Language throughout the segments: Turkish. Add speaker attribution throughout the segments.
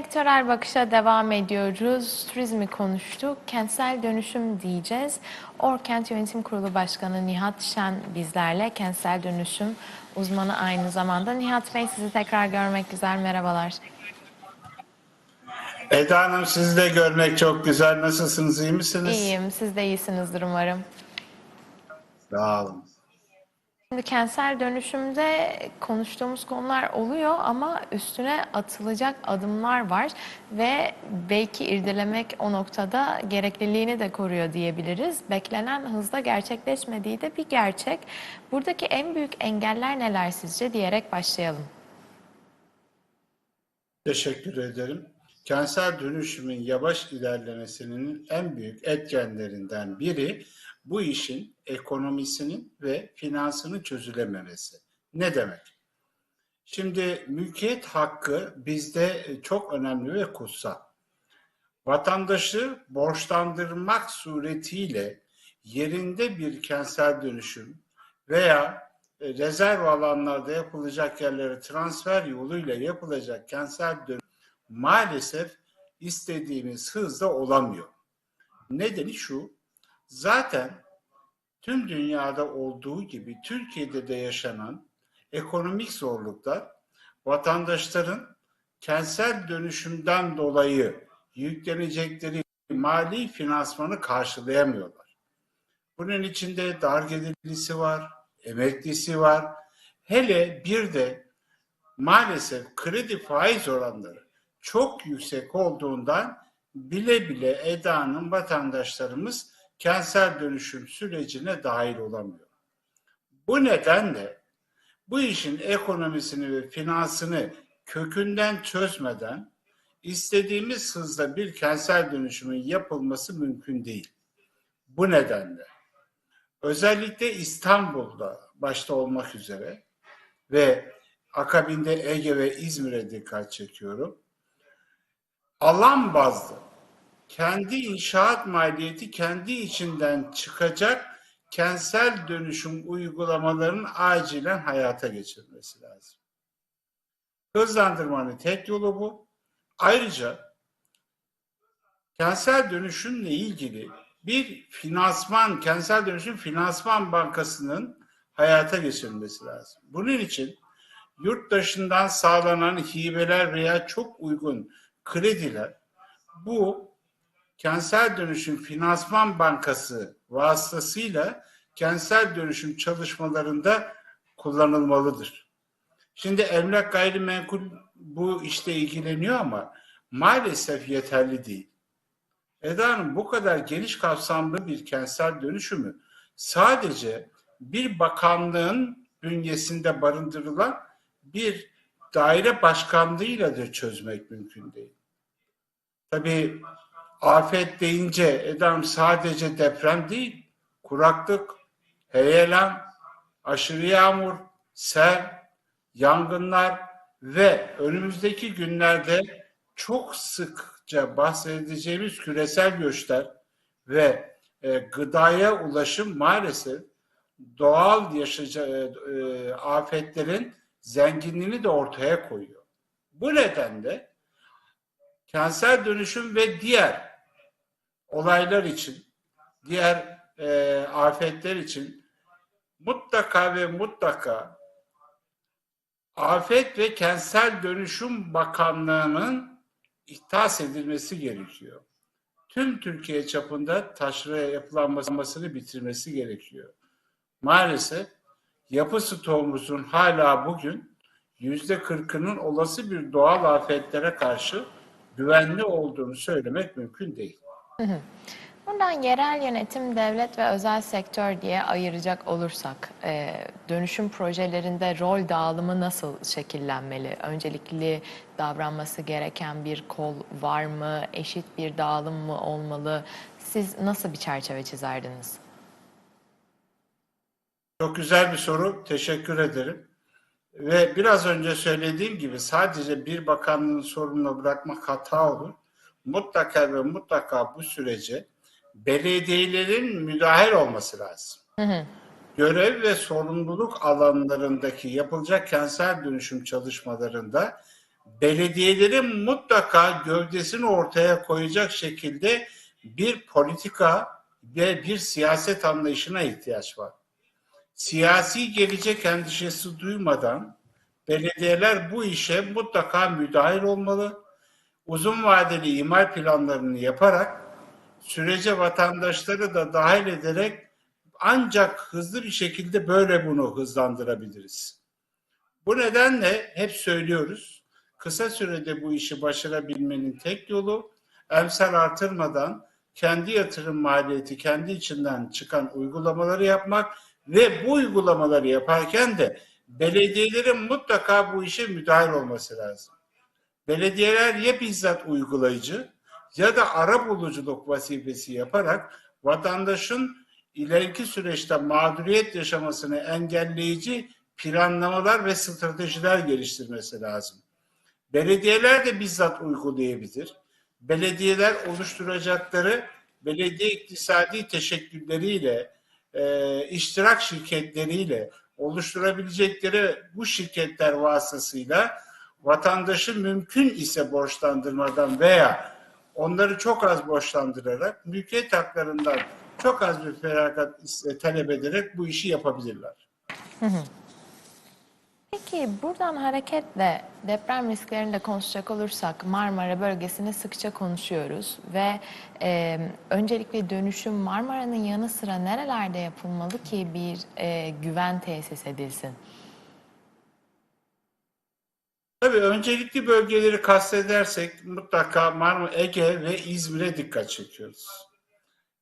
Speaker 1: Sektörel bakışa devam ediyoruz. Turizmi konuştuk. Kentsel dönüşüm diyeceğiz. Orkent Yönetim Kurulu Başkanı Nihat Şen bizlerle. Kentsel dönüşüm uzmanı aynı zamanda. Nihat Bey sizi tekrar görmek güzel. Merhabalar.
Speaker 2: Eda Hanım sizi de görmek çok güzel. Nasılsınız? iyi misiniz?
Speaker 1: İyiyim. Siz de iyisinizdir umarım.
Speaker 2: Sağ olun.
Speaker 1: Şimdi kentsel dönüşümde konuştuğumuz konular oluyor ama üstüne atılacak adımlar var ve belki irdelemek o noktada gerekliliğini de koruyor diyebiliriz. Beklenen hızda gerçekleşmediği de bir gerçek. Buradaki en büyük engeller neler sizce diyerek başlayalım.
Speaker 2: Teşekkür ederim. Kentsel dönüşümün yavaş ilerlemesinin en büyük etkenlerinden biri bu işin ekonomisinin ve finansının çözülememesi. Ne demek? Şimdi mülkiyet hakkı bizde çok önemli ve kutsal. Vatandaşı borçlandırmak suretiyle yerinde bir kentsel dönüşüm veya e, rezerv alanlarda yapılacak yerlere transfer yoluyla yapılacak kentsel dönüşüm maalesef istediğimiz hızda olamıyor. Nedeni şu, zaten tüm dünyada olduğu gibi Türkiye'de de yaşanan ekonomik zorluklar vatandaşların kentsel dönüşümden dolayı yüklenecekleri mali finansmanı karşılayamıyorlar. Bunun içinde dar gelirlisi var, emeklisi var. Hele bir de maalesef kredi faiz oranları çok yüksek olduğundan bile bile Eda'nın vatandaşlarımız kentsel dönüşüm sürecine dahil olamıyor. Bu nedenle bu işin ekonomisini ve finansını kökünden çözmeden istediğimiz hızda bir kentsel dönüşümün yapılması mümkün değil. Bu nedenle özellikle İstanbul'da başta olmak üzere ve akabinde Ege ve İzmir'e dikkat çekiyorum. Alan bazlı kendi inşaat maliyeti kendi içinden çıkacak kentsel dönüşüm uygulamalarının acilen hayata geçirilmesi lazım. Hızlandırmanın tek yolu bu. Ayrıca kentsel dönüşümle ilgili bir finansman, kentsel dönüşüm finansman bankasının hayata geçirilmesi lazım. Bunun için yurt dışından sağlanan hibeler veya çok uygun krediler bu kentsel dönüşüm finansman bankası vasıtasıyla kentsel dönüşüm çalışmalarında kullanılmalıdır. Şimdi emlak gayrimenkul bu işte ilgileniyor ama maalesef yeterli değil. Eda Hanım bu kadar geniş kapsamlı bir kentsel dönüşümü sadece bir bakanlığın bünyesinde barındırılan bir daire başkanlığıyla da çözmek mümkün değil. Tabii afet deyince Edam sadece deprem değil, kuraklık, heyelan, aşırı yağmur, sel, yangınlar ve önümüzdeki günlerde çok sıkça bahsedeceğimiz küresel göçler ve e, gıdaya ulaşım maalesef doğal yaşayacağı e, e, afetlerin zenginliğini de ortaya koyuyor. Bu nedenle kentsel dönüşüm ve diğer olaylar için, diğer e, afetler için mutlaka ve mutlaka Afet ve Kentsel Dönüşüm Bakanlığı'nın ihtas edilmesi gerekiyor. Tüm Türkiye çapında taşraya yapılanmasını bitirmesi gerekiyor. Maalesef yapı stoğumuzun hala bugün yüzde kırkının olası bir doğal afetlere karşı güvenli olduğunu söylemek mümkün değil.
Speaker 1: Buradan yerel yönetim, devlet ve özel sektör diye ayıracak olursak e, dönüşüm projelerinde rol dağılımı nasıl şekillenmeli? Öncelikli davranması gereken bir kol var mı? Eşit bir dağılım mı olmalı? Siz nasıl bir çerçeve çizerdiniz?
Speaker 2: Çok güzel bir soru. Teşekkür ederim. Ve biraz önce söylediğim gibi sadece bir bakanlığın sorumluluğu bırakmak hata olur. Mutlaka ve mutlaka bu sürece belediyelerin müdahil olması lazım.
Speaker 1: Hı hı.
Speaker 2: Görev ve sorumluluk alanlarındaki yapılacak kentsel dönüşüm çalışmalarında belediyelerin mutlaka gövdesini ortaya koyacak şekilde bir politika ve bir siyaset anlayışına ihtiyaç var. Siyasi gelecek endişesi duymadan belediyeler bu işe mutlaka müdahil olmalı. Uzun vadeli imar planlarını yaparak sürece vatandaşları da dahil ederek ancak hızlı bir şekilde böyle bunu hızlandırabiliriz. Bu nedenle hep söylüyoruz. Kısa sürede bu işi başarabilmenin tek yolu emsal artırmadan kendi yatırım maliyeti kendi içinden çıkan uygulamaları yapmak ve bu uygulamaları yaparken de belediyelerin mutlaka bu işe müdahil olması lazım. Belediyeler ya bizzat uygulayıcı ya da ara buluculuk vazifesi yaparak vatandaşın ileriki süreçte mağduriyet yaşamasını engelleyici planlamalar ve stratejiler geliştirmesi lazım. Belediyeler de bizzat uygulayabilir. Belediyeler oluşturacakları belediye iktisadi teşekkülleriyle, e, iştirak şirketleriyle oluşturabilecekleri bu şirketler vasıtasıyla vatandaşı mümkün ise borçlandırmadan veya onları çok az borçlandırarak mülkiyet haklarından çok az bir feragat talep ederek bu işi yapabilirler.
Speaker 1: Peki buradan hareketle deprem risklerini de konuşacak olursak Marmara bölgesini sıkça konuşuyoruz ve e, öncelikle dönüşüm Marmara'nın yanı sıra nerelerde yapılmalı ki bir e, güven tesis edilsin?
Speaker 2: Tabii öncelikli bölgeleri kastedersek mutlaka Marmara, Ege ve İzmir'e dikkat çekiyoruz.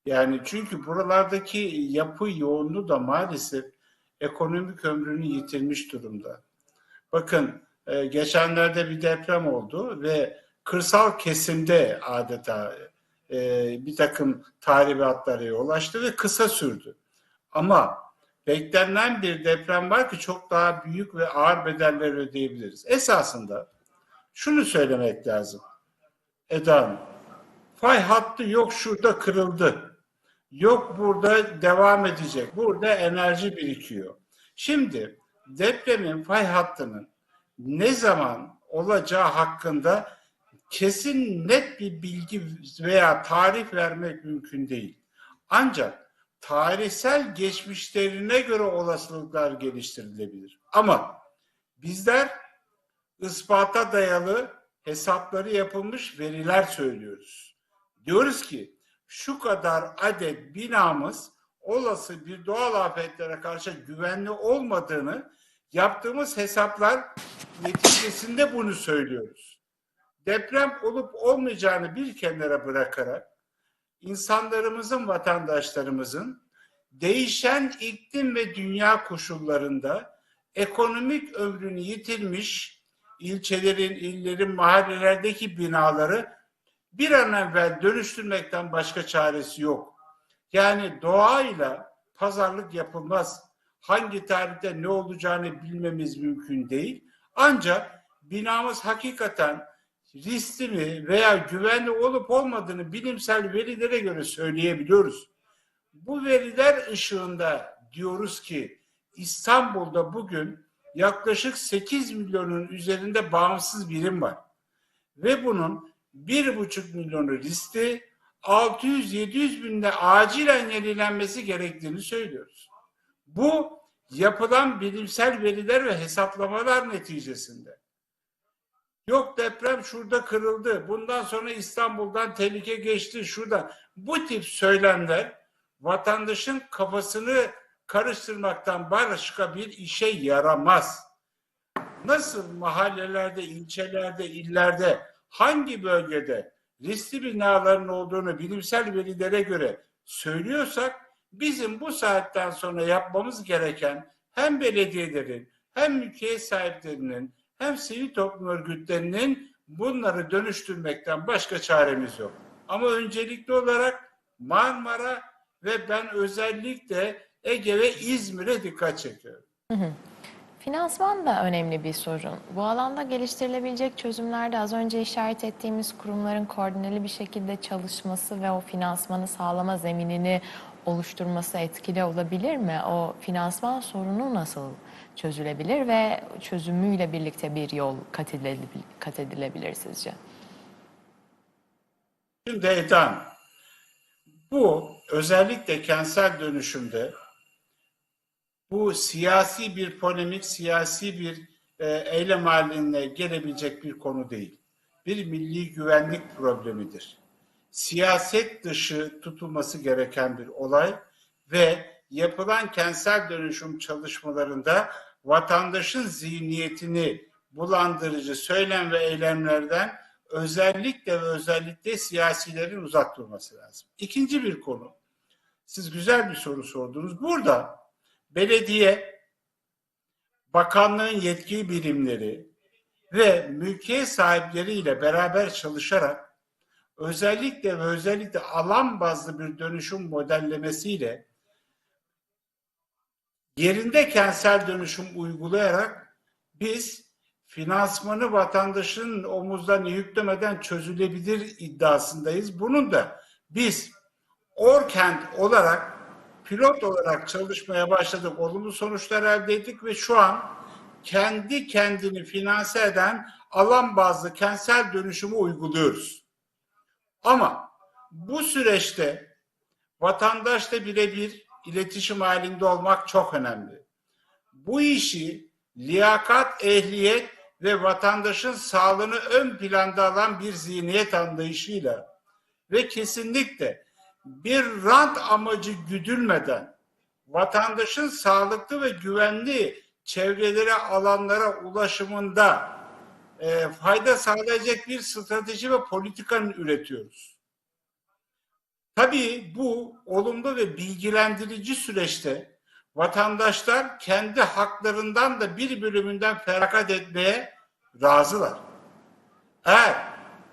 Speaker 2: Yani çünkü buralardaki yapı yoğunluğu da maalesef ekonomik ömrünü yitirmiş durumda. Bakın e, geçenlerde bir deprem oldu ve kırsal kesimde adeta e, bir takım tahribatlara yol açtı ve kısa sürdü. Ama beklenen bir deprem var ki çok daha büyük ve ağır bedeller ödeyebiliriz. Esasında şunu söylemek lazım. Eda Hanım, fay hattı yok şurada kırıldı. Yok burada devam edecek. Burada enerji birikiyor. Şimdi depremin fay hattının ne zaman olacağı hakkında kesin net bir bilgi veya tarih vermek mümkün değil. Ancak tarihsel geçmişlerine göre olasılıklar geliştirilebilir. Ama bizler ispata dayalı hesapları yapılmış veriler söylüyoruz. Diyoruz ki şu kadar adet binamız olası bir doğal afetlere karşı güvenli olmadığını yaptığımız hesaplar neticesinde bunu söylüyoruz. Deprem olup olmayacağını bir kenara bırakarak insanlarımızın, vatandaşlarımızın değişen iklim ve dünya koşullarında ekonomik ömrünü yitirmiş ilçelerin, illerin, mahallelerdeki binaları bir an evvel dönüştürmekten başka çaresi yok. Yani doğayla pazarlık yapılmaz. Hangi tarihte ne olacağını bilmemiz mümkün değil. Ancak binamız hakikaten riskli mi veya güvenli olup olmadığını bilimsel verilere göre söyleyebiliyoruz. Bu veriler ışığında diyoruz ki İstanbul'da bugün yaklaşık 8 milyonun üzerinde bağımsız birim var. Ve bunun 1,5 milyonu riskli, 600-700 binde acilen yenilenmesi gerektiğini söylüyoruz. Bu yapılan bilimsel veriler ve hesaplamalar neticesinde. Yok deprem şurada kırıldı. Bundan sonra İstanbul'dan tehlike geçti şurada. Bu tip söylemler vatandaşın kafasını karıştırmaktan başka bir işe yaramaz. Nasıl mahallelerde, ilçelerde, illerde hangi bölgede riskli binaların olduğunu bilimsel verilere göre söylüyorsak bizim bu saatten sonra yapmamız gereken hem belediyelerin hem mülkiyet sahiplerinin hem sivil toplum örgütlerinin bunları dönüştürmekten başka çaremiz yok. Ama öncelikli olarak Marmara ve ben özellikle Ege ve İzmir'e dikkat çekiyorum.
Speaker 1: Finansman da önemli bir sorun. Bu alanda geliştirilebilecek çözümlerde az önce işaret ettiğimiz kurumların koordineli bir şekilde çalışması ve o finansmanı sağlama zeminini oluşturması etkili olabilir mi? O finansman sorunu nasıl çözülebilir ve çözümüyle birlikte bir yol kat edilebilir, kat edilebilir sizce?
Speaker 2: Şimdi Eda, bu özellikle kentsel dönüşümde bu siyasi bir polemik, siyasi bir e, eylem haline gelebilecek bir konu değil. Bir milli güvenlik problemidir. Siyaset dışı tutulması gereken bir olay ve yapılan kentsel dönüşüm çalışmalarında vatandaşın zihniyetini bulandırıcı söylem ve eylemlerden özellikle ve özellikle siyasilerin uzak durması lazım. İkinci bir konu. Siz güzel bir soru sordunuz. Burada belediye, bakanlığın yetki birimleri ve mülkiyet sahipleriyle beraber çalışarak özellikle ve özellikle alan bazlı bir dönüşüm modellemesiyle yerinde kentsel dönüşüm uygulayarak biz finansmanı vatandaşın omuzlarına yüklemeden çözülebilir iddiasındayız. Bunun da biz Orkent olarak pilot olarak çalışmaya başladık. Olumlu sonuçlar elde ettik ve şu an kendi kendini finanse eden alan bazlı kentsel dönüşümü uyguluyoruz. Ama bu süreçte vatandaşla birebir iletişim halinde olmak çok önemli. Bu işi liyakat, ehliyet ve vatandaşın sağlığını ön planda alan bir zihniyet anlayışıyla ve kesinlikle bir rant amacı güdülmeden vatandaşın sağlıklı ve güvenli çevrelere, alanlara ulaşımında e, fayda sağlayacak bir strateji ve politikanın üretiyoruz. Tabii bu olumlu ve bilgilendirici süreçte vatandaşlar kendi haklarından da bir bölümünden feragat etmeye razılar. Eğer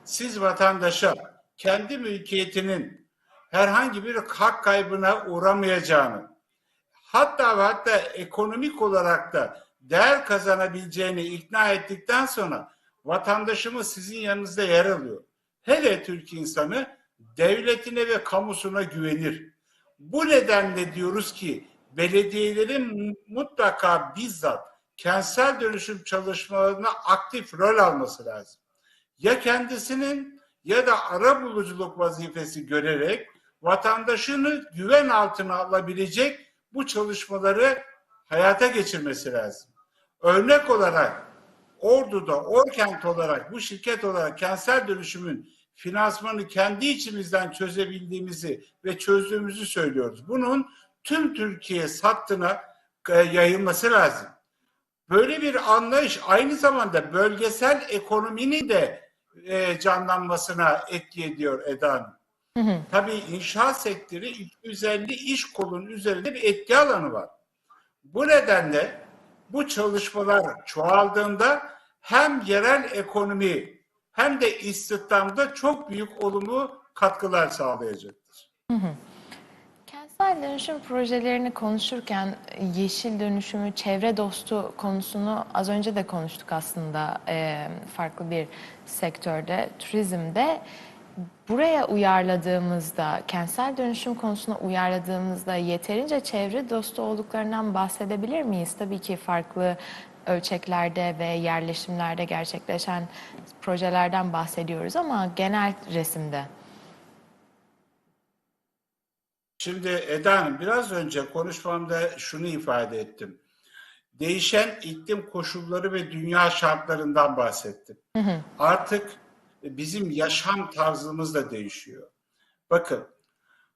Speaker 2: siz vatandaşa kendi mülkiyetinin herhangi bir hak kaybına uğramayacağını, hatta ve hatta ekonomik olarak da değer kazanabileceğini ikna ettikten sonra vatandaşımız sizin yanınızda yer alıyor. Hele Türk insanı devletine ve kamusuna güvenir. Bu nedenle diyoruz ki belediyelerin mutlaka bizzat kentsel dönüşüm çalışmalarına aktif rol alması lazım. Ya kendisinin ya da ara buluculuk vazifesi görerek vatandaşını güven altına alabilecek bu çalışmaları hayata geçirmesi lazım. Örnek olarak Ordu'da, Orkent olarak, bu şirket olarak kentsel dönüşümün finansmanı kendi içimizden çözebildiğimizi ve çözdüğümüzü söylüyoruz. Bunun tüm Türkiye hattına e, yayılması lazım. Böyle bir anlayış aynı zamanda bölgesel ekonominin de e, canlanmasına etki ediyor Eda Hanım.
Speaker 1: Hı hı.
Speaker 2: Tabii inşaat sektörü 250 iş kolunun üzerinde bir etki alanı var. Bu nedenle bu çalışmalar çoğaldığında hem yerel ekonomi hem de istihdamda çok büyük olumlu katkılar sağlayacaktır.
Speaker 1: Kentsel dönüşüm projelerini konuşurken yeşil dönüşümü, çevre dostu konusunu az önce de konuştuk aslında e, farklı bir sektörde, turizmde. Buraya uyarladığımızda, kentsel dönüşüm konusuna uyarladığımızda yeterince çevre dostu olduklarından bahsedebilir miyiz? Tabii ki farklı ölçeklerde ve yerleşimlerde gerçekleşen projelerden bahsediyoruz ama genel resimde.
Speaker 2: Şimdi Eda Hanım biraz önce konuşmamda şunu ifade ettim. Değişen iklim koşulları ve dünya şartlarından bahsettim.
Speaker 1: Hı hı.
Speaker 2: Artık bizim yaşam tarzımız da değişiyor. Bakın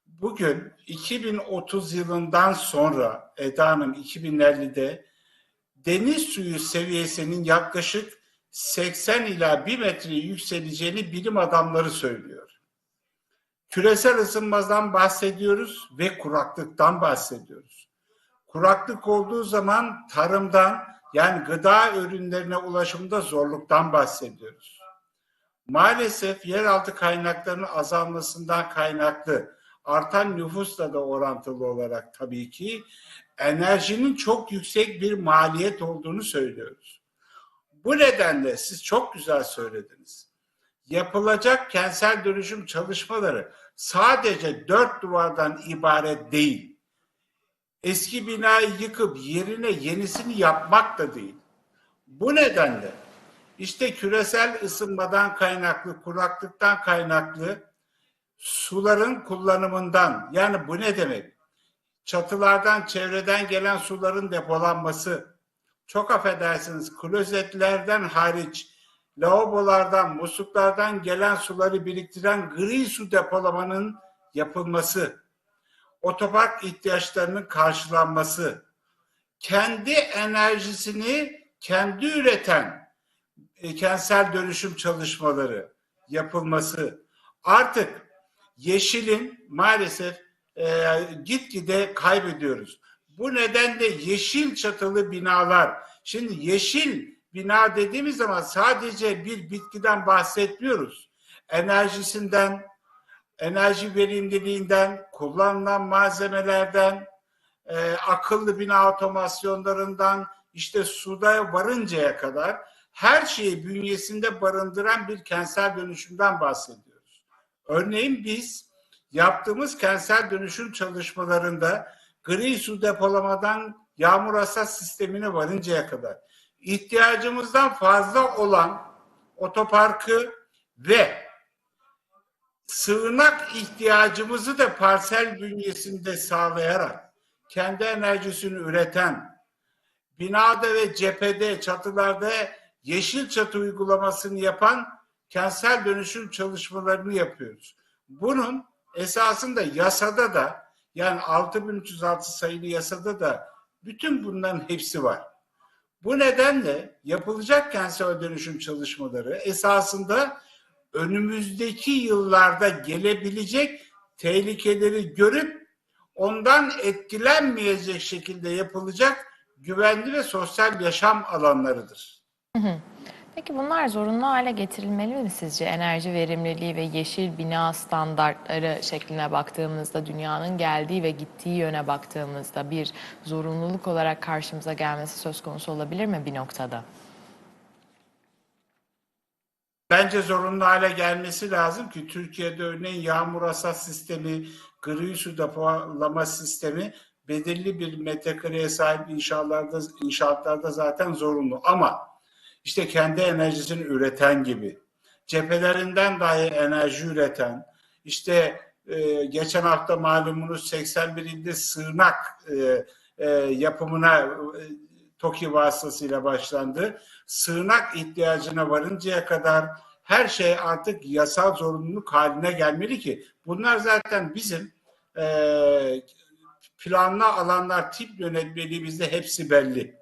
Speaker 2: bugün 2030 yılından sonra Eda Hanım 2050'de deniz suyu seviyesinin yaklaşık 80 ila 1 metre yükseleceğini bilim adamları söylüyor. Küresel ısınmadan bahsediyoruz ve kuraklıktan bahsediyoruz. Kuraklık olduğu zaman tarımdan yani gıda ürünlerine ulaşımda zorluktan bahsediyoruz. Maalesef yeraltı kaynaklarının azalmasından kaynaklı artan nüfusla da orantılı olarak tabii ki enerjinin çok yüksek bir maliyet olduğunu söylüyoruz. Bu nedenle siz çok güzel söylediniz. Yapılacak kentsel dönüşüm çalışmaları sadece dört duvardan ibaret değil. eski binayı yıkıp yerine yenisini yapmak da değil. Bu nedenle işte küresel ısınmadan kaynaklı, kuraklıktan kaynaklı suların kullanımından yani bu ne demek? Çatılardan, çevreden gelen suların depolanması, çok affedersiniz klozetlerden hariç lavabolardan, musluklardan gelen suları biriktiren gri su depolamanın yapılması, otopark ihtiyaçlarının karşılanması, kendi enerjisini kendi üreten e, kentsel dönüşüm çalışmaları yapılması, artık yeşilin maalesef e, gitgide kaybediyoruz. Bu nedenle yeşil çatılı binalar, şimdi yeşil bina dediğimiz zaman sadece bir bitkiden bahsetmiyoruz. Enerjisinden, enerji verimliliğinden, kullanılan malzemelerden, e, akıllı bina otomasyonlarından, işte suda varıncaya kadar her şeyi bünyesinde barındıran bir kentsel dönüşümden bahsediyoruz. Örneğin biz yaptığımız kentsel dönüşüm çalışmalarında gri su depolamadan yağmur hasat sistemine varıncaya kadar ihtiyacımızdan fazla olan otoparkı ve sığınak ihtiyacımızı da parsel bünyesinde sağlayarak kendi enerjisini üreten, binada ve cephede, çatılarda yeşil çatı uygulamasını yapan kentsel dönüşüm çalışmalarını yapıyoruz. Bunun esasında yasada da yani 6306 sayılı yasada da bütün bunların hepsi var. Bu nedenle yapılacak kentsel dönüşüm çalışmaları esasında önümüzdeki yıllarda gelebilecek tehlikeleri görüp ondan etkilenmeyecek şekilde yapılacak güvenli ve sosyal yaşam alanlarıdır.
Speaker 1: Peki bunlar zorunlu hale getirilmeli mi sizce? Enerji verimliliği ve yeşil bina standartları şekline baktığımızda dünyanın geldiği ve gittiği yöne baktığımızda bir zorunluluk olarak karşımıza gelmesi söz konusu olabilir mi bir noktada?
Speaker 2: Bence zorunlu hale gelmesi lazım ki Türkiye'de örneğin yağmur hasat sistemi, gri su depolama sistemi belirli bir metrekareye sahip inşaatlarda, inşaatlarda zaten zorunlu. Ama işte kendi enerjisini üreten gibi, cephelerinden dahi enerji üreten, işte e, geçen hafta malumunuz 81 ilde sığınak e, e, yapımına e, TOKİ vasıtasıyla başlandı. Sığınak ihtiyacına varıncaya kadar her şey artık yasal zorunluluk haline gelmeli ki bunlar zaten bizim e, planlı alanlar tip yönetmeliğimizde hepsi belli.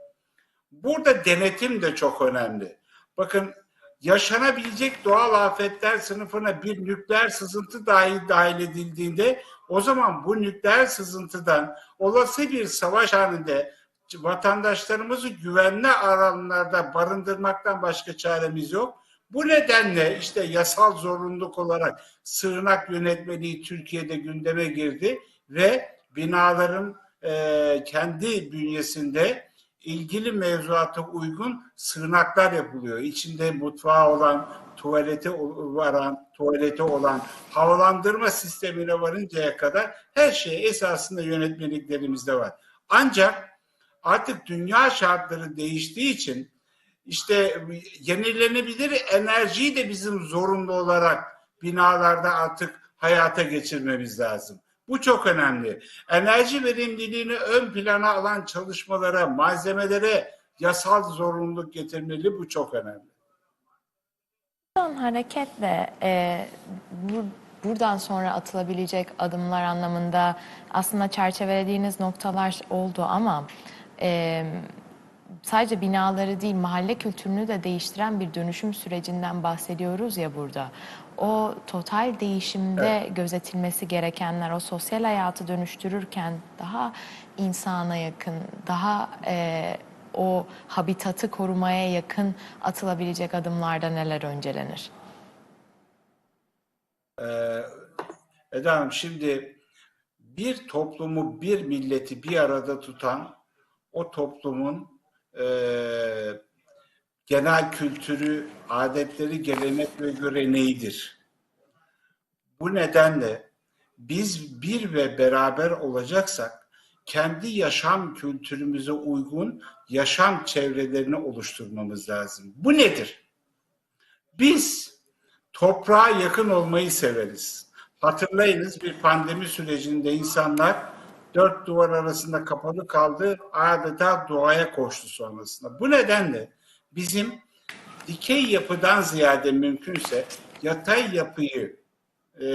Speaker 2: Burada denetim de çok önemli. Bakın yaşanabilecek doğal afetler sınıfına bir nükleer sızıntı dahi dahil edildiğinde o zaman bu nükleer sızıntıdan olası bir savaş halinde vatandaşlarımızı güvenli alanlarda barındırmaktan başka çaremiz yok. Bu nedenle işte yasal zorunluluk olarak sığınak yönetmeliği Türkiye'de gündeme girdi ve binaların e, kendi bünyesinde ilgili mevzuata uygun sığınaklar yapılıyor. İçinde mutfağı olan, tuvaleti varan, tuvaleti olan, havalandırma sistemine varıncaya kadar her şey esasında yönetmeliklerimizde var. Ancak artık dünya şartları değiştiği için işte yenilenebilir enerjiyi de bizim zorunlu olarak binalarda artık hayata geçirmemiz lazım. Bu çok önemli. Enerji verimliliğini ön plana alan çalışmalara, malzemelere yasal zorunluluk getirmeli. Bu çok önemli.
Speaker 1: Buradan hareketle e, bu, buradan sonra atılabilecek adımlar anlamında aslında çerçevelediğiniz noktalar oldu ama e, sadece binaları değil mahalle kültürünü de değiştiren bir dönüşüm sürecinden bahsediyoruz ya burada. O total değişimde gözetilmesi gerekenler, o sosyal hayatı dönüştürürken daha insana yakın, daha e, o habitatı korumaya yakın atılabilecek adımlarda neler öncelenir?
Speaker 2: Ee, Eda Hanım şimdi bir toplumu, bir milleti bir arada tutan o toplumun e, genel kültürü, adetleri, gelenek ve göreneğidir. Bu nedenle biz bir ve beraber olacaksak kendi yaşam kültürümüze uygun yaşam çevrelerini oluşturmamız lazım. Bu nedir? Biz toprağa yakın olmayı severiz. Hatırlayınız bir pandemi sürecinde insanlar dört duvar arasında kapalı kaldı, adeta doğaya koştu sonrasında. Bu nedenle bizim dikey yapıdan ziyade mümkünse yatay yapıyı e,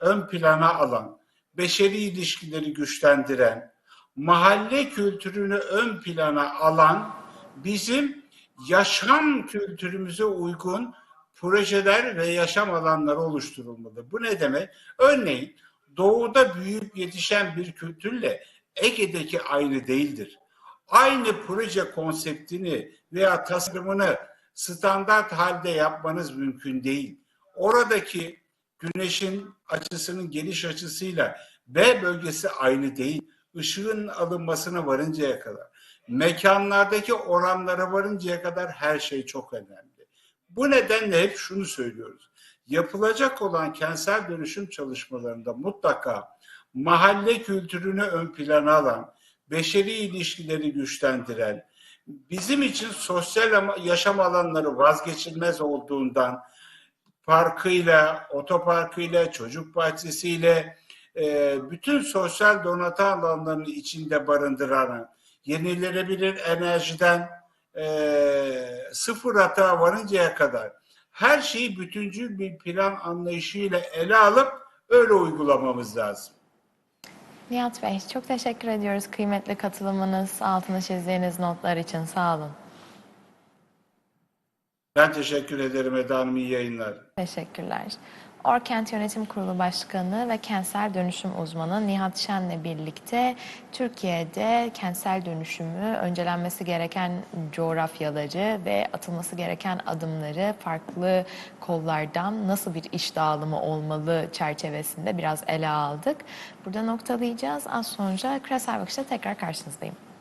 Speaker 2: ön plana alan, beşeri ilişkileri güçlendiren, mahalle kültürünü ön plana alan bizim yaşam kültürümüze uygun projeler ve yaşam alanları oluşturulmalı. Bu ne demek? Örneğin doğuda büyüyüp yetişen bir kültürle Ege'deki aynı değildir. Aynı proje konseptini veya tasarımını standart halde yapmanız mümkün değil. Oradaki güneşin açısının geliş açısıyla B bölgesi aynı değil. Işığın alınmasına varıncaya kadar, mekanlardaki oranlara varıncaya kadar her şey çok önemli. Bu nedenle hep şunu söylüyoruz. Yapılacak olan kentsel dönüşüm çalışmalarında mutlaka mahalle kültürünü ön plana alan, beşeri ilişkileri güçlendiren, bizim için sosyal yaşam alanları vazgeçilmez olduğundan parkıyla, otoparkıyla, çocuk bahçesiyle, e, bütün sosyal donatı alanlarını içinde barındıran, yenilenebilir enerjiden e, sıfır hata varıncaya kadar her şeyi bütüncül bir plan anlayışıyla ele alıp öyle uygulamamız lazım.
Speaker 1: Nihat Bey çok teşekkür ediyoruz kıymetli katılımınız, altını çizdiğiniz notlar için sağ olun.
Speaker 2: Ben teşekkür ederim Eda Hanım, iyi yayınlar.
Speaker 1: Teşekkürler. Orkent Yönetim Kurulu Başkanı ve kentsel dönüşüm uzmanı Nihat Şen'le birlikte Türkiye'de kentsel dönüşümü öncelenmesi gereken coğrafyaları ve atılması gereken adımları farklı kollardan nasıl bir iş dağılımı olmalı çerçevesinde biraz ele aldık. Burada noktalayacağız. Az sonra Küresel Bakış'ta tekrar karşınızdayım.